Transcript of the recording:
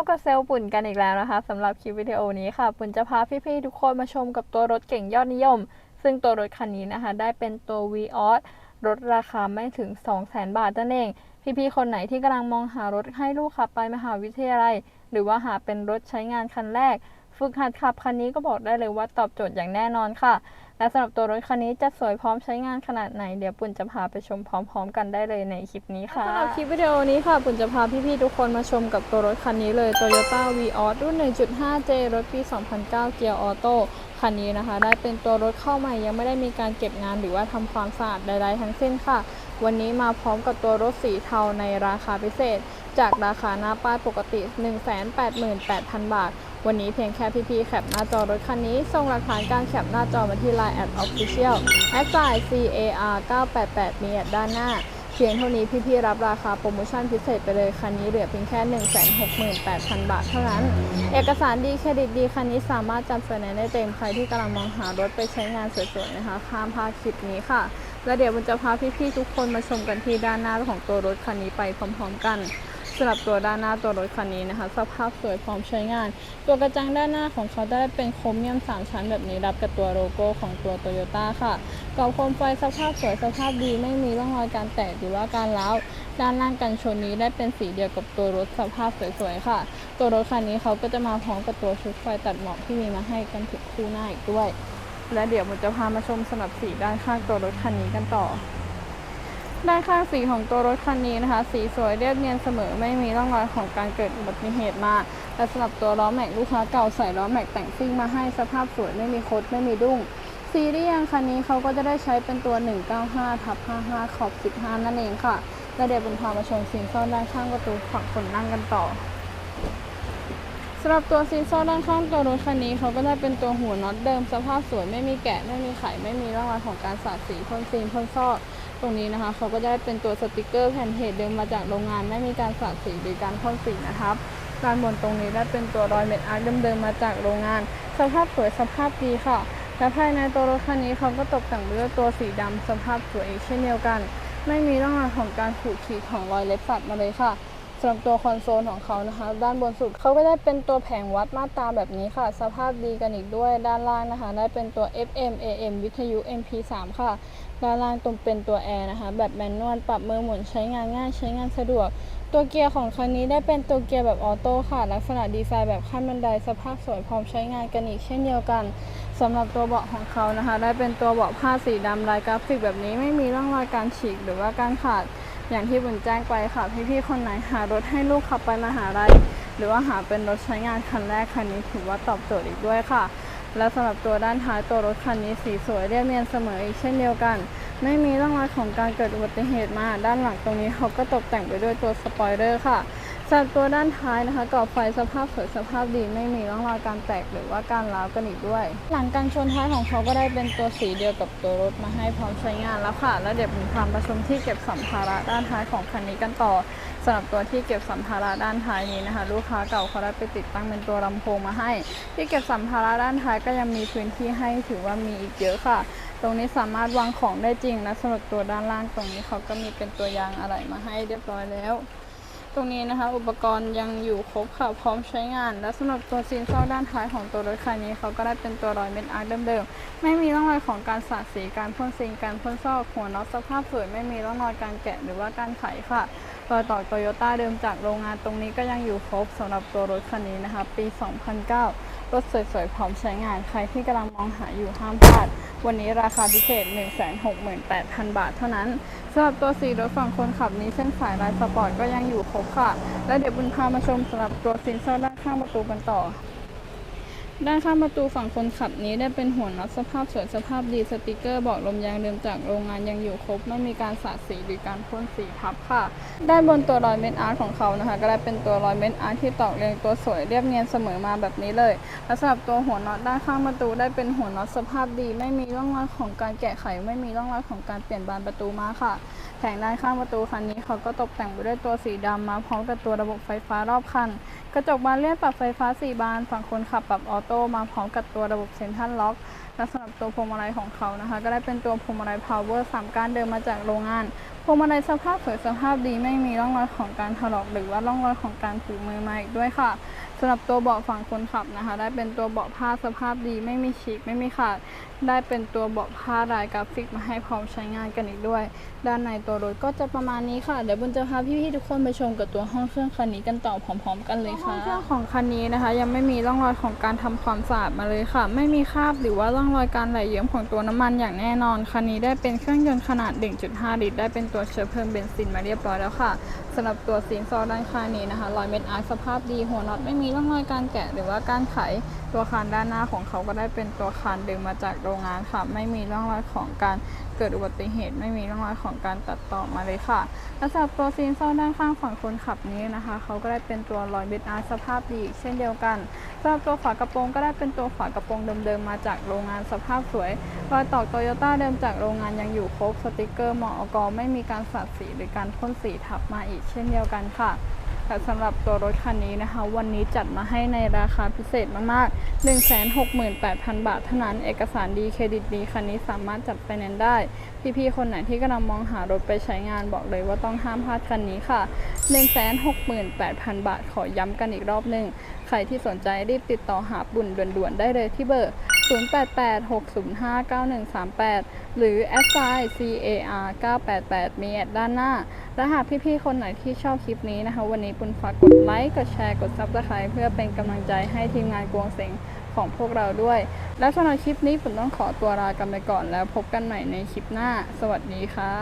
บกับเซลล์ปุ่นกันอีกแล้วนะคะสำหรับคลิปวิดีโอนี้ค่ะ ปุ่นจะพาพี่ๆทุกคนมาชมกับตัวรถเก่งยอดนิยม ซึ่งตัวรถคันนี้นะคะ ได้เป็นตัว v ีออสรถราคาไม่ถึง 200,000 บาทนั่นเอง พี่ๆคนไหนที่กำลังมองหารถให้ลูกขับไปมหาวิทยาลัย หรือว่าหาเป็นรถใช้งานคันแรก ฝึกหัดขับคันนี้ก็บอกได้เลยว่าตอบโจทย์อย่างแน่นอนค่ะ และสำหรับตัวรถคันนี้จะสวยพร้อมใช้งานขนาดไหน เดี๋ยวปุ่นจะพาไปชมพร้อม ๆ กันได้เลยในคลิปนี้ค่ะสำหรับคลิปวิดีโอนี้ค่ะ ปุ่นจะพาพี่ๆทุกคนมาชมกับตัวรถคันนี้เลย Toyota v ีออสรุ่น 1.5J รถปี 2009 เกียร์ออโต้คันนี้นะคะ ได้เป็นตัวรถเข้าใหม่ยังไม่ได้มีการเก็บงานหรือว่าทำความสะอาดใดๆทั้งสิ้นค่ะ วันนี้มาพร้อมกับตัวรถสีเทาในราคาพิเศษ จากราคาหน้าป้ายปกติ 188,000 บาท วันนี้เพียงแค่พี่ๆแคปหน้าจอรถคันนี้ ส่งหลักฐานการแคปหน้าจอมาที่ Line at official a d s i CAR 988 มีแอดด้านหน้า เพียงเท่านี้พี่ๆรับราคาโปรโมชั่นพิเศษไปเลยคันนี้เหลือเพียงแค่ 168,000 บาทเท่านั้น เอกสารดีเครดิตดีคันนี้สามารถจัดไฟแนนซ์ได้เต็มใครที่กำลังมองหารถไปใช้งานสวยๆนะคะข้ามพาคลิปนี้ค่ะแล้วเดี๋ยวมันจะพาพี่ๆทุกคนมาชมกันที่ด้านหน้าของตัวรถคันนี้ไปพร้อม ๆ กัน สำหรับตัวด้านหน้าตัวรถคันนี้นะคะ สภาพสวยพร้อมใช้งาน ตัวกระจังด้านหน้าของเขาได้เป็นโครเมียม 3 ชั้นแบบนี้รับกับตัวโลโก้ของตัวโตโยต้าค่ะกรอบโคมไฟสภาพสวยสภาพดีไม่มีร่องรอยการแตกหรือว่าการร้าวด้านล่างกันชนนี้ได้เป็นสีเดียวกับตัวรถสภาพสวยๆค่ะ ตัวรถคันนี้เขาก็จะมาพร้อมกับตัวชุดไฟตัดหมอกที่มีมาให้กันถึงคู่หน้าอีกด้วย และเดี๋ยวผมจะพามาชมสำหรับสีด้านข้างตัวรถคันนี้กันต่อ ด้านข้างสีของตัวรถคันนี้นะคะ สีสวยเรียบเนียนเสมอไม่มีร่องรอยของการเกิดอุบัติเหตุมาและสำหรับตัวล้อแม็กลูกค้าเก่าใส่ล้อแม็กแต่งซิ่งมาให้สภาพสวยไม่มีคดไม่มีดุ้งซีรีส์ยางคันนี้เขาก็จะได้ใช้เป็นตัว 195ทับ55 ขอบ 15 นั่นเองค่ะ และเดี๋ยวเป็นพามาชมซีนซ่อนด้านข้างประตูฝั่งคนนั่งกันต่อสำหรับตัวซีนซ่ด้านข้างตัวรถคันนี้เขาก็ได้เป็นตัวหัวน็อตเดิมสภาพสวยไม่มีแกะไม่มีไขไม่มีร่องรอยของการสาดสีพ่นซีนพ่นซอก ตรงนี้นะคะเขาก็ได้เป็นตัวสติกเกอร์แผ่นเหตุเดิมมาจากโรงงานไม่มีการสาดสีหรือการพ่นสีนะครับด้านบนตรงนี้ได้เป็นตัวรอยเม็ดอาร์ตเดิมๆมาจากโรงงาน สภาพสวยสภาพดีค่ะและภายในตัวรถคันนี้เขาก็ตกแต่งด้วยตัวสีดำสภาพสวยอีกเช่นเดียวกัน ไม่มีร่องรอยของการขูดขีดของรอยเล็บสัตว์มาเลยค่ะ สำหรับตัวคอนโซลของเขานะคะ ด้านบนสุดเขาก็ได้เป็นตัวแผงวัดมาตราแบบนี้ค่ะ สภาพดีกันอีกด้วยด้านล่างนะคะ ได้เป็นตัว FM AM วิทยุ MP3 ค่ะ ด้านล่างตรงเป็นตัวแอร์นะคะ แบบแมนนวลปรับมือหมุนใช้งานง่ายใช้งานสะดวก ตัวเกียร์ของคันนี้ได้เป็นตัวเกียร์แบบออโต้ค่ะ ลักษณะดีไซน์แบบขั้นบันไดสภาพสวยพร้อมใช้งานกันอีกเช่นเดียวกันสำหรับตัวเบาะของเขานะคะ ได้เป็นตัวเบาะผ้าสีดำลายกราฟิกแบบนี้ไม่มีร่องรอยการฉีกหรือว่าการขาด อย่างที่บุญแจ้งไปค่ะ พี่ๆคนไหนหารถให้ลูกขับไปมหาลัยหรือว่าหาเป็นรถใช้งานคันแรกคันนี้ถือว่าตอบโจทย์อีกด้วยค่ะ และสำหรับตัวด้านท้ายตัวรถคันนี้สีสวยเรียบเนียนเสมออีกเช่นเดียวกัน ไม่มีร่องรอยของการเกิดอุบัติเหตุมา ด้านหลังตรงนี้เขาก็ตกแต่งไปด้วยตัวสปอยเลอร์ค่ะ สำหรับตัวด้านท้ายนะคะกรอบไฟสภาพสวยสภาพดีไม่มีร่องรอยการแตกหรือว่าการร้าวกันอีกด้วย หลังการชนท้ายของเขาก็ได้เป็นตัวสีเดียวกับตัวรถมาให้พร้อมใช้งานแล้วค่ะ แล้วเดี๋ยวผมพามาชมที่เก็บสัมภาระด้านท้ายของคันนี้กันต่อสำหรับตัวที่เก็บสัมภาระด้านท้ายนี้นะคะ ลูกค้าเก่าเขาได้ไปติดตั้งเป็นตัวลำโพงมาให้ ที่เก็บสัมภาระด้านท้ายก็ยังมีพื้นที่ให้ถือว่ามีอีกเยอะค่ะ ตรงนี้สามารถวางของได้จริงและสำหรับตัวด้านล่างตรงนี้เขาก็มีเป็นตัวยางอะไรมาให้เรียบร้อยแล้ว ตรงนี้นะคะ อุปกรณ์ยังอยู่ครบค่ะพร้อมใช้งาน และสำหรับตัวซีนเซาด้านท้ายของตัวรถคันนี้เขาก็ได้เป็นตัวรอยเม็ดอาร์ตเดิมๆ ไม่มีร่องรอยของการสาดสีการพ่นซีนการพ่นซอกหัวน็อตสภาพสวยไม่มีร่องรอยการแกะหรือว่าการไขค่ะรอยต่อโตโยต้าเดิมจากโรงงานตรงนี้ก็ยังอยู่ครบสำหรับตัวรถคันนี้นะคะ ปี 2009 รถสวยๆพร้อมใช้งานใครที่กำลังมองหาอยู่ห้ามพลาด วันนี้ราคาพิเศษ 168,000 บาทเท่านั้นสำหรับตัวสีรถฝั่งคนขับนี้เส้นสายลายสปอร์ตก็ยังอยู่ครบค่ะ และเดี๋ยวบุญพามาชมสำหรับตัวซินเซอร์ด้านข้างประตูกันต่อ ด้านข้างประตูฝั่งคนขับนี้ได้เป็นหัวน็อตสภาพสวยสภาพดีสติกเกอร์บอกลมยางเดิมจากโรงงานยังอยู่ครบ ไม่มีการสาดสีหรือการพ่นสีทับค่ะ ด้านบนตัวรอยเม็ดอาร์ตของเขานะคะ ก็ได้เป็นตัวรอยเม็ดอาร์ตที่ตอกเรียงตัวสวยเรียบเนียนเสมอมาแบบนี้เลยและสำหรับตัวหัวน็อตด้านข้างประตูได้เป็นหัวน็อตสภาพดี ไม่มีร่องรอยของการแกะไข ไม่มีร่องรอยของการเปลี่ยนบานประตูมาค่ะ แผงด้านข้างประตูคันนี้เขาก็ตกแต่งไปด้วยตัวสีดำมาพร้อมกับตัวระบบไฟฟ้ารอบคัน กระจกบานเลื่อนปรับไฟฟ้า 4 บาน ฝั่งคนขับปรับออโต้มาพร้อมกับตัวระบบเซ็นทรัลล็อกและสำหรับตัวพวงมาลัยของเขานะคะ ก็ได้เป็นตัวพวงมาลัย power 3ก้านเดิมมาจากโรงงานพวงมาลัยสภาพสวยสภาพดีไม่มีร่องรอยของการถลอกหรือว่าร่องรอยของการถูมือมาอีกด้วยค่ะ สำหรับตัวเบาะฝั่งคนขับนะคะ ได้เป็นตัวเบาะผ้าสภาพดีไม่มีฉีกไม่มีขาด ได้เป็นตัวเบาะผ้าลายกราฟิกมาให้พร้อมใช้งานกันอีกด้วย ด้านในตัวรถก็จะประมาณนี้ค่ะ เดี๋ยวบุญจะพาพี่ๆทุกคนไปชมกับตัวห้องเครื่องคันนี้กันต่อพร้อม ๆ กันเลยค่ะห้องเครื่องของคันนี้นะคะ ยังไม่มีร่องรอยของการทำความสะอาดมาเลยค่ะ ไม่มีคราบหรือว่าร่องรอยการไหลเยิ้มของตัวน้ำมันอย่างแน่นอนคันนี้ได้เป็นเครื่องยนต์ขนาด 1.5 ลิตรได้เป็นตัวเชื้อเพลิงเบนซินมาเรียบร้อยแล้วค่ะสำหรับตัวซีซอด้านข้างนี้นะคะรอยเม็ดอาร์สภาพดีหัวน็อตไม่มีร่องรอยการแกะหรือว่าการไขตัวคานด้านหน้าของเขาก็ได้เป็นตัวคานดึงมาจากโรงงานค่ะ ไม่มีร่องรอยของการเกิดอุบัติเหตุ ไม่มีร่องรอยของการตัดต่อมาเลยค่ะและสำหรับตัวซีนโซ่ด้านข้างฝั่งคนขับนี้นะคะ เขาก็ได้เป็นตัวรอยเบดอาร์สภาพดีเช่นเดียวกันสำหรับตัวฝากระโปรงก็ได้เป็นตัวฝากระโปรงเดิมๆมาจากโรงงานสภาพสวยรอยตอกโตโยต้าเดิมจากโรงงานยังอยู่ครบสติกเกอร์มอกไม่มีการสัดสีหรือการพ่นสีทับมาอีกเช่นเดียวกันค่ะ แต่สำหรับตัวรถคันนี้นะคะ วันนี้จัดมาให้ในราคาพิเศษมากๆ 168,000 บาทเท่านั้น เอกสารดีเครดิตดีคันนี้สามารถจัดไฟแนนได้ พี่ๆ คนไหนที่กำลังมองหารถไปใช้งานบอกเลยว่าต้องห้ามพลาดคันนี้ค่ะ 168,000 บาทขอย้ำกันอีกรอบหนึ่ง ใครที่สนใจรีบติดต่อหาบุญด่วนๆ ได้เลยที่เบอร์ 0886059138 หรือ s i car 988 มีแอดด้านหน้า และหากพี่ๆ คนไหนที่ชอบคลิปนี้นะคะ วันนี้ปุณฝากกดไลค์ กดแชร์ กด Subscribe เพื่อเป็นกำลังใจให้ทีมงานกวงเสงของพวกเราด้วย และสำหรับคลิปนี้ผมต้องขอตัวลากันไปก่อนแล้วพบกันใหม่ในคลิปหน้า สวัสดีค่ะ